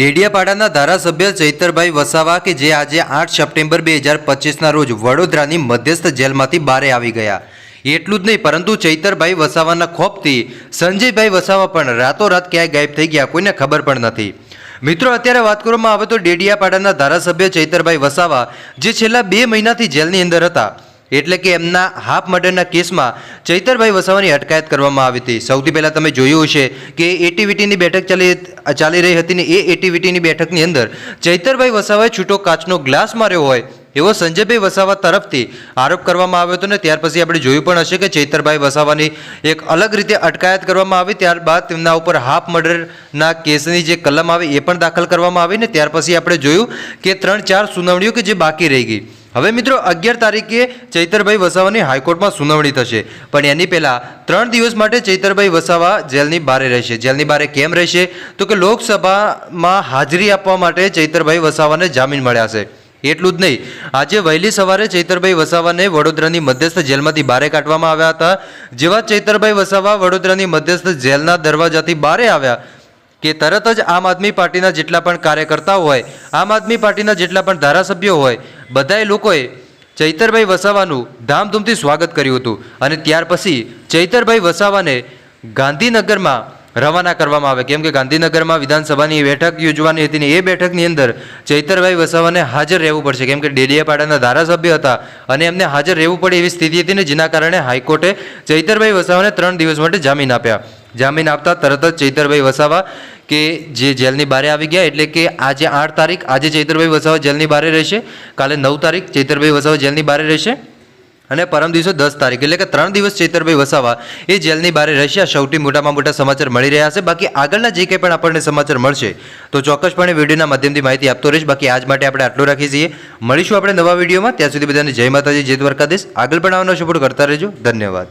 ડેડિયાપાડાના ધારાસભ્ય ચૈતરભાઈ વસાવા કે જે આજે આઠ સપ્ટેમ્બર બે હજાર પચીસના રોજ વડોદરાની મધ્યસ્થ જેલમાંથી બારે આવી ગયા. એટલું જ નહીં, પરંતુ ચૈતરભાઈ વસાવાના ખોફથી સંજયભાઈ વસાવા પણ રાતોરાત ક્યાંય ગાયબ થઈ ગયા, કોઈને ખબર પણ નથી. મિત્રો, અત્યારે વાત કરવામાં આવે તો ડેડિયાપાડાના ધારાસભ્ય ચૈતરભાઈ વસાવા, જે છેલ્લા બે મહિનાથી જેલની અંદર હતા એટલે કે એમના હાફ મર્ડરના કેસમાં ચૈતરભાઈ વસાવાની અટકાયત કરવામાં આવી હતી. સૌથી પહેલાં તમે જોયું હશે કે એટીવીટીની બેઠક ચાલી ચાલી રહી હતી ને એ એટીવીટીની બેઠકની અંદર ચૈતરભાઈ વસાવાએ છૂટો કાચનો ગ્લાસ માર્યો હોય એવો સંજયભાઈ વસાવા તરફથી આરોપ કરવામાં આવ્યો હતો ને ત્યાર પછી આપણે જોયું પણ હશે કે ચૈતરભાઈ વસાવાની એક અલગ રીતે અટકાયત કરવામાં આવી. ત્યારબાદ તેમના ઉપર હાફ મર્ડરના કેસની જે કલમ આવી એ પણ દાખલ કરવામાં આવી ને ત્યાર પછી આપણે જોયું કે ત્રણ ચાર સુનાવણીઓ કે જે બાકી રહી ગઈ. હવે મિત્રો, અગિયાર તારીખે ચૈતરભાઈ વસાવાની હાઈકોર્ટમાં સુનાવણી થશે. પણ એની પહેલાં ત્રણ દિવસ માટે ચૈતરભાઈ વસાવા જેલની બહારે રહેશે. જેલની બારે કેમ રહેશે? તો કે લોકસભામાં હાજરી આપવા માટે ચૈતરભાઈ વસાવાને જામીન મળ્યા છે. એટલું જ નહીં. આજે વહેલી સવારે ચૈતરભાઈ વસાવાને વડોદરાની મધ્યસ્થ જેલમાંથી બારે કાઢવામાં આવ્યા હતા. જેવા ચૈતરભાઈ વસાવા વડોદરાની મધ્યસ્થ જેલના દરવાજાથી બહારે આવ્યા કે તરત જ આમ આદમી પાર્ટીના જેટલા પણ કાર્યકર્તાઓ હોય, આમ આદમી પાર્ટીના જેટલા પણ ધારાસભ્યો હોય બધાએ લોકોએ ચૈતરભાઈ વસાવાનું ધામધૂમથી સ્વાગત કર્યું હતું. અને ત્યાર પછી ચૈતરભાઈ વસાવાને ગાંધીનગરમાં રવાના કરવામાં આવે. કેમ કે ગાંધીનગરમાં વિધાનસભાની બેઠક યોજવાની હતી ને એ બેઠકની અંદર ચૈતરભાઈ વસાવાને હાજર રહેવું પડશે. કેમ કે ડેડિયાપાડાના ધારાસભ્ય હતા અને એમને હાજર રહેવું પડે એવી સ્થિતિ હતી ને જેના કારણે હાઈકોર્ટે ચૈતરભાઈ વસાવાને ત્રણ દિવસ માટે જામીન આપ્યા. જામીન આપતા તરત જ ચૈતરભાઈ વસાવા કે જે જેલની બહારે આવી ગયા, એટલે કે આજે આઠ તારીખ, આજે ચૈતરભાઈ વસાવા જેલની બહારે રહેશે, કાલે નવ તારીખ ચૈતરભાઈ વસાવા જેલની બહારે રહેશે, અને પરમ દિવસે દસ તારીખ, એટલે કે ત્રણ દિવસ ચૈતરભાઈ વસાવા એ જેલની બારે રહેશે, આ સૌથી મોટામાં મોટા સમાચાર મળી રહ્યા છે. બાકી આગળના જે કંઈ પણ આપણને સમાચાર મળશે, તો ચોક્કસપણે વિડીયોના માધ્યમથી માહિતી આપતો રહીશ. બાકી આજ માટે આપણે આટલું રાખી છીએ. મળીશું આપણે નવા વિડીયોમાં. ત્યાં સુધી બધાને જય માતાજી, જય દ્વારકાધીશ. આગળ પણ આવવાનો સપોર્ટ કરતા રહેજો. ધન્યવાદ.